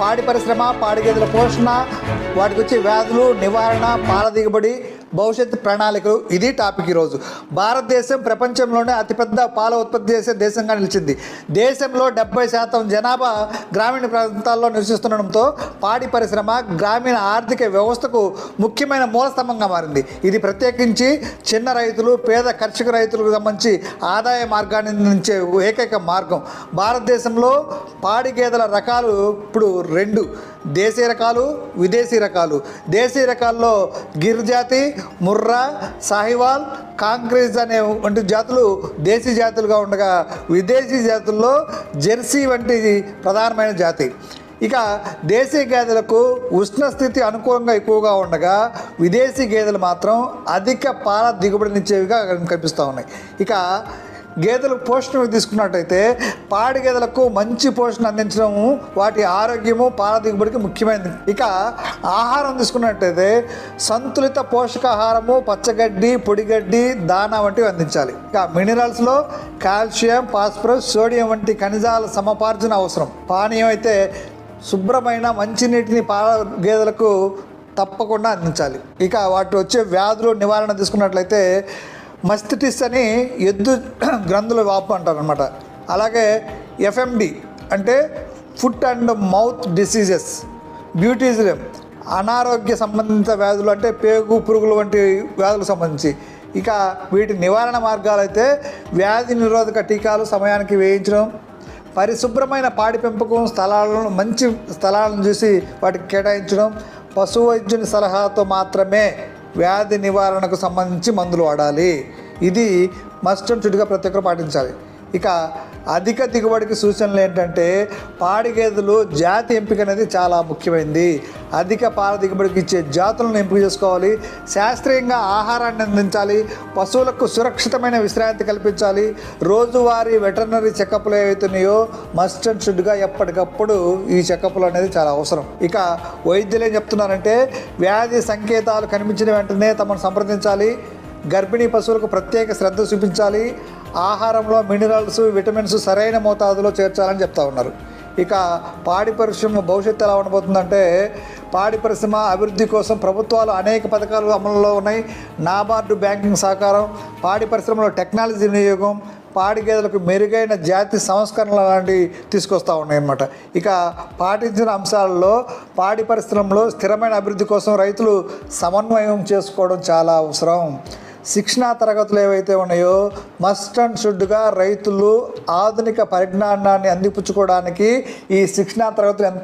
పాడి పరిశ్రమ పాడి గేదెల పోషణ వాటికి వచ్చే వ్యాధులు నివారణ పాల దిగుబడి భవిష్యత్తు ప్రణాళికలు ఇది టాపిక్ ఈరోజు. భారతదేశం ప్రపంచంలోనే అతిపెద్ద పాల ఉత్పత్తి చేసే దేశంగా నిలిచింది. దేశంలో డెబ్బై శాతం జనాభా గ్రామీణ ప్రాంతాల్లో నివసిస్తుండడంతో పాడి పరిశ్రమ గ్రామీణ ఆర్థిక వ్యవస్థకు ముఖ్యమైన మూలస్తంభంగా మారింది. ఇది ప్రత్యేకించి చిన్న రైతులు పేద కర్షక రైతులకు సంబంధించి ఆదాయ మార్గాన్ని అందించే ఏకైక మార్గం. భారతదేశంలో పాడి గేదెల రకాలు ఇప్పుడు రెండు. దేశీ రకాలు విదేశీ రకాలు. దేశీ రకాల్లో గిర్ జాతి ముర్రా సాహివాల్ కాంగ్రెస్ అనే వంటి జాతులు దేశీ జాతులుగా ఉండగా విదేశీ జాతుల్లో జెర్సీ వంటి ప్రధానమైన జాతి. ఇక దేశీ గేదెలకు ఉష్ణస్థితి అనుకూలంగా ఎక్కువగా ఉండగా విదేశీ గేదెలు మాత్రం అధిక పాల దిగుబడినిచ్చేవిగా కనిపిస్తూ ఉన్నాయి. ఇక గేదెలు పోషణ తీసుకున్నట్టయితే పాడి గేదెలకు మంచి పోషణ అందించడం వాటి ఆరోగ్యము పాల దిగుబడికి ముఖ్యమైనది. ఇక ఆహారం తీసుకున్నట్టయితే సంతులిత పోషకాహారము పచ్చగడ్డి పొడిగడ్డి దానా వంటివి అందించాలి. ఇక మినరల్స్లో కాల్షియం ఫాస్ఫరస్ సోడియం వంటి ఖనిజాల సమపార్జన అవసరం. పానీయం అయితే శుభ్రమైన మంచినీటిని పాల గేదెలకు తప్పకుండా అందించాలి. ఇక వాటి వచ్చే వ్యాధులు నివారణ తీసుకున్నట్లయితే మస్తిటిస్ అని ఎద్దు గ్రంథుల వాపు అంటారు అనమాట అలాగే ఎఫ్ఎండి అంటే ఫుట్ అండ్ మౌత్ డిసీజెస్ బ్యూటీజియం అనారోగ్య సంబంధిత వ్యాధులు అంటే పేగు పురుగులు వంటి వ్యాధులకు సంబంధించి. ఇక వీటి నివారణ మార్గాలు అయితే వ్యాధి నిరోధక టీకాలు సమయానికి వేయించడం పరిశుభ్రమైన పాడి పెంపకం స్థలాలను మంచి స్థలాలను చూసి వాటికి కేటాయించడం పశు వైద్యుని సలహాతో మాత్రమే వ్యాధి నివారణకు సంబంధించి మందులు వాడాలి. ఇది మస్ట్ అండ్ షుడ్గా ప్రతి ఒక్కరు పాటించాలి. ఇక అధిక దిగుబడికి సూచనలు ఏంటంటే పాడి గేదెలు జాతి ఎంపిక అనేది చాలా ముఖ్యమైనది అధిక పాల దిగుబడికి ఇచ్చే జాతులను ఎంపిక చేసుకోవాలి. శాస్త్రీయంగా ఆహారాన్ని అందించాలి. పశువులకు సురక్షితమైన విశ్రాంతి కల్పించాలి. రోజువారీ వెటర్నరీ చెకప్లు ఏవైతున్నాయో మస్ట్ అండ్ షుడ్గా ఎప్పటికప్పుడు ఈ చెకప్లు అనేది చాలా అవసరం. ఇక వైద్యులు ఏం చెప్తున్నారంటే వ్యాధి సంకేతాలు కనిపించిన వెంటనే తమను సంప్రదించాలి. గర్భిణీ పశువులకు ప్రత్యేక శ్రద్ధ చూపించాలి. ఆహారంలో మినరల్స్ విటమిన్స్ సరైన మోతాదులో చేర్చాలని చెప్తా ఉన్నారు. ఇక పాడి పరిశ్రమ భవిష్యత్తు ఎలా ఉండబోతుందంటే పాడి పరిశ్రమ అభివృద్ధి కోసం ప్రభుత్వాలు అనేక పథకాలు అమలులో ఉన్నాయి. నాబార్డు బ్యాంకింగ్ సహకారం పాడి పరిశ్రమలో టెక్నాలజీ వినియోగం పాడి గేదెలకు మెరుగైన జాతి సంస్కరణలు లాంటివి తీసుకొస్తూ ఉన్నాయన్నమాట. ఇక పాటించిన అంశాలలో పాడి పరిశ్రమలో స్థిరమైన అభివృద్ధి కోసం రైతులు సమన్వయం చేసుకోవడం చాలా అవసరం. శిక్షణా తరగతులు ఏవైతే ఉన్నాయో మస్ట్ అండ్ షుడ్గా రైతులు ఆధునిక పరిజ్ఞానాన్ని అందిపుచ్చుకోవడానికి ఈ శిక్షణా తరగతులు ఎంత